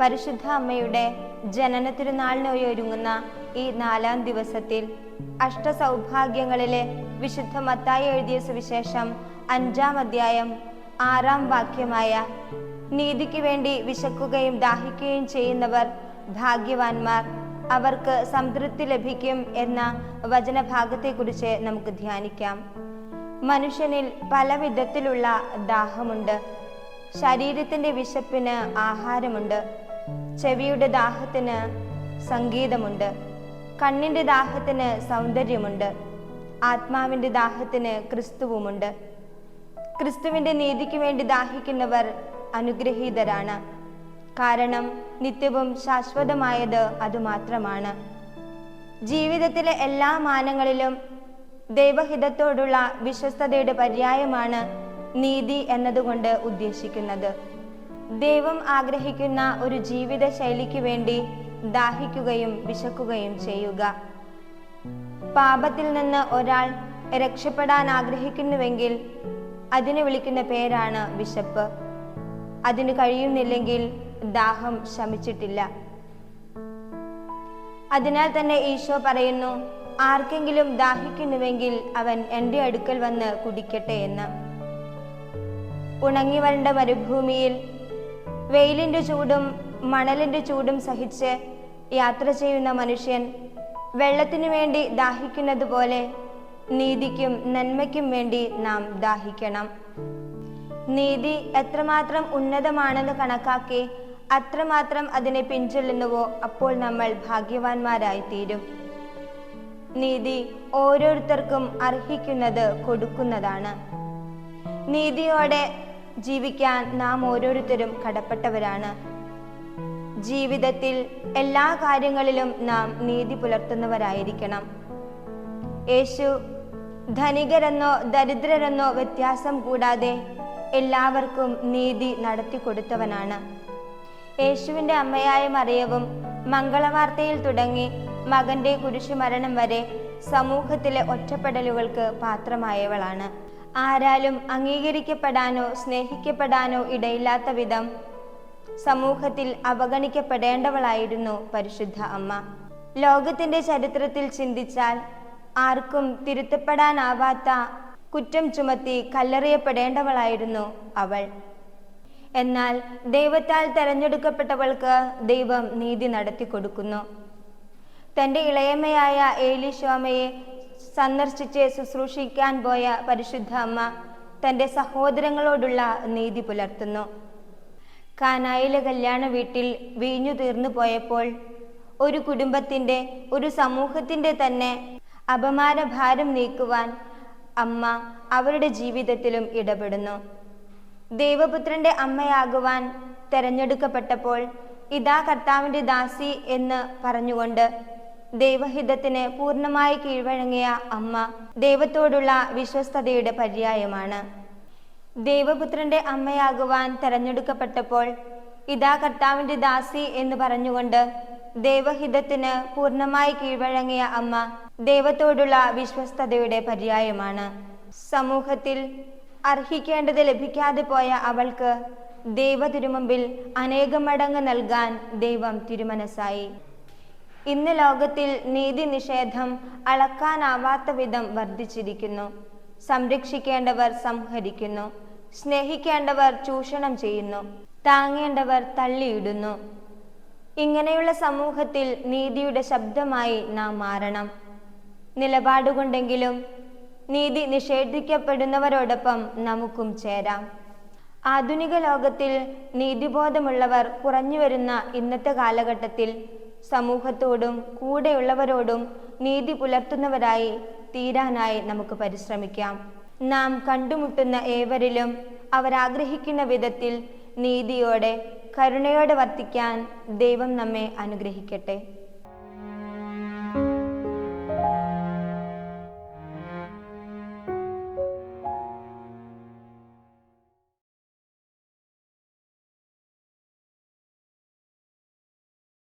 പരിശുദ്ധ അമ്മയുടെ ജനന തിരുനാളിനായി ഒരുങ്ങുന്ന ഈ നാലാം ദിവസത്തിൽ അഷ്ടസൗഭാഗ്യങ്ങളിലെ വിശുദ്ധ മത്തായി എഴുതിയ സുവിശേഷം അഞ്ചാം അധ്യായം ആറാം വാക്യമായ നീതിക്ക് വേണ്ടി വിശക്കുകയും ദാഹിക്കുകയും ചെയ്യുന്നവർ ഭാഗ്യവാന്മാർ അവർക്ക് സംതൃപ്തി ലഭിക്കും എന്ന വചനഭാഗത്തെക്കുറിച്ച് നമുക്ക് ധ്യാനിക്കാം. മനുഷ്യനിൽ പല വിധത്തിലുള്ള ദാഹമുണ്ട്. ശരീരത്തിന്റെ വിശപ്പിന് ആഹാരമുണ്ട്. ചെവിയുടെ ദാഹത്തിന് സംഗീതമുണ്ട്. കണ്ണിന്റെ ദാഹത്തിന് സൗന്ദര്യമുണ്ട്. ആത്മാവിന്റെ ദാഹത്തിന് ക്രിസ്തുവുമുണ്ട്. ക്രിസ്തുവിന്റെ നീതിക്ക് വേണ്ടി ദാഹിക്കുന്നവർ അനുഗ്രഹീതരാണ്. കാരണം നിത്യവും ശാശ്വതമായത് അതുമാത്രമാണ്. ജീവിതത്തിലെ എല്ലാ മാനങ്ങളിലും ദൈവഹിതത്തോടുള്ള വിശ്വസ്തതയുടെ പര്യായമാണ് നീതി എന്നതുകൊണ്ട് ഉദ്ദേശിക്കുന്നത്. ദൈവം ആഗ്രഹിക്കുന്ന ഒരു ജീവിത ശൈലിക്ക് വേണ്ടി ദാഹിക്കുകയും വിശക്കുകയും ചെയ്യുക. പാപത്തിൽ നിന്ന് ഒരാൾ രക്ഷപ്പെടാൻ ആഗ്രഹിക്കുന്നുവെങ്കിൽ അതിനെ വിളിക്കുന്ന പേരാണ് വിശപ്പ്. അതിന് കഴിയുന്നില്ലെങ്കിൽ ദാഹം ശമിച്ചിട്ടില്ല. അതിനാൽ തന്നെ ഈശോ പറയുന്നു ആർക്കെങ്കിലും ദാഹിക്കുന്നുവെങ്കിൽ അവൻ എന്റെ അടുക്കൽ വന്ന് കുടിക്കട്ടെ എന്ന്. ഉണങ്ങി വരണ്ട മരുഭൂമിയിൽ വെയിലിന്റെ ചൂടും മണലിന്റെ ചൂടും സഹിച്ച് യാത്ര ചെയ്യുന്ന മനുഷ്യൻ വെള്ളത്തിനു വേണ്ടി ദാഹിക്കുന്നത് പോലെ നീതിക്കും നന്മയ്ക്കും വേണ്ടി നാം ദാഹിക്കണം. നീതി എത്രമാത്രം ഉന്നതമാണെന്ന് കണക്കാക്കി അത്രമാത്രം അതിനെ പിൻചൊല്ലുന്നുവോ അപ്പോൾ നമ്മൾ ഭാഗ്യവാന്മാരായി തീരും. നീതി ഓരോരുത്തർക്കും അർഹിക്കുന്നത് കൊടുക്കുന്നതാണ്. നീതിയോടെ ജീവിക്കാൻ നാം ഓരോരുത്തരും കടപ്പെട്ടവരാണ്. ജീവിതത്തിൽ എല്ലാ കാര്യങ്ങളിലും നാം നീതി പുലർത്തുന്നവരായിരിക്കണം. യേശു ധനികരെന്നോ ദരിദ്രരെന്നോ വ്യത്യാസം കൂടാതെ എല്ലാവർക്കും നീതി നടത്തി കൊടുത്തവനാണ്. യേശുവിന്റെ അമ്മയായ മറിയവും മംഗളവാർത്തയിൽ തുടങ്ങി മകന്റെ കുരിശുമരണം വരെ സമൂഹത്തിലെ ഒറ്റപ്പെടലുകൾക്ക് പാത്രമായവളാണ്. ആരാലും അംഗീകരിക്കപ്പെടാനോ സ്നേഹിക്കപ്പെടാനോ ഇടയില്ലാത്ത വിധം സമൂഹത്തിൽ അവഗണിക്കപ്പെടേണ്ടവളായിരുന്നു പരിശുദ്ധ അമ്മ. ലോകത്തിന്റെ ചരിത്രത്തിൽ ചിന്തിച്ചാൽ ആർക്കും തിരുത്തപ്പെടാനാവാത്ത കുറ്റം ചുമത്തി കല്ലെറിയപ്പെടേണ്ടവളായിരുന്നു അവൾ. എന്നാൽ ദൈവത്താൽ തെരഞ്ഞെടുക്കപ്പെട്ടവൾക്ക് ദൈവം നീതി നടത്തി കൊടുക്കുന്നു തന്റെ ഇളയമ്മയായ ഏലിശോമയെ സന്ദർശിച്ച് ശുശ്രൂഷിക്കാൻ പോയ പരിശുദ്ധ അമ്മ തന്റെ സഹോദരങ്ങളോടുള്ള നീതി പുലർത്തുന്നു. കാനായിലെ കല്യാണ വീട്ടിൽ വീഞ്ഞു തീർന്നു പോയപ്പോൾ ഒരു കുടുംബത്തിന്റെ ഒരു സമൂഹത്തിന്റെ തന്നെ അപമാന ഭാരം നീക്കുവാൻ അമ്മ അവരുടെ ജീവിതത്തിലും ഇടപെടുന്നു. ദൈവപുത്രന്റെ അമ്മയാകുവാൻ തെരഞ്ഞെടുക്കപ്പെട്ടപ്പോൾ ഇതാ കർത്താവിന്റെ ദാസി എന്ന് പറഞ്ഞുകൊണ്ട് ദൈവഹിതത്തിന് പൂർണമായി കീഴ്വഴങ്ങിയ അമ്മ ദൈവത്തോടുള്ള വിശ്വസ്തതയുടെ പര്യായമാണ്. ദൈവപുത്രന്റെ അമ്മയാകുവാൻ തെരഞ്ഞെടുക്കപ്പെട്ടപ്പോൾ ഇതാ കർത്താവിന്റെ ദാസി എന്ന് പറഞ്ഞുകൊണ്ട് ദൈവഹിതത്തിന് പൂർണമായി കീഴ്വഴങ്ങിയ അമ്മ ദൈവത്തോടുള്ള വിശ്വസ്തതയുടെ പര്യായമാണ്. സമൂഹത്തിൽ അർഹിക്കേണ്ടത് ലഭിക്കാതെ പോയ അവൾക്ക് ദൈവ തിരുമുമ്പിൽ അനേകം മടങ്ങ് നൽകാൻ ദൈവം തിരുമനസ്സായി. ഇന്ന് ലോകത്തിൽ നീതി നിഷേധം അളക്കാനാവാത്ത വിധം വർദ്ധിച്ചിരിക്കുന്നു. സംരക്ഷിക്കേണ്ടവർ സംഹരിക്കുന്നു. സ്നേഹിക്കേണ്ടവർ ചൂഷണം ചെയ്യുന്നു. താങ്ങേണ്ടവർ തള്ളിയിടുന്നു. ഇങ്ങനെയുള്ള സമൂഹത്തിൽ നീതിയുടെ ശബ്ദമായി നാം മാറണം. നിലപാടുകൊണ്ടെങ്കിലും നീതി നിഷേധിക്കപ്പെടുന്നവരോടൊപ്പം നമുക്കും ചേരാം. ആധുനിക ലോകത്തിൽ നീതിബോധമുള്ളവർ കുറഞ്ഞു വരുന്ന ഇന്നത്തെ കാലഘട്ടത്തിൽ സമൂഹത്തോടും കൂടെയുള്ളവരോടും നീതി പുലർത്തുന്നവരായി തീരാനായി നമുക്ക് പരിശ്രമിക്കാം. നാം കണ്ടുമുട്ടുന്ന ഏവരിലും അവരാഗ്രഹിക്കുന്ന വിധത്തിൽ നീതിയോടെ കരുണയോടെ വർത്തിക്കാൻ ദൈവം നമ്മെ അനുഗ്രഹിക്കട്ടെ.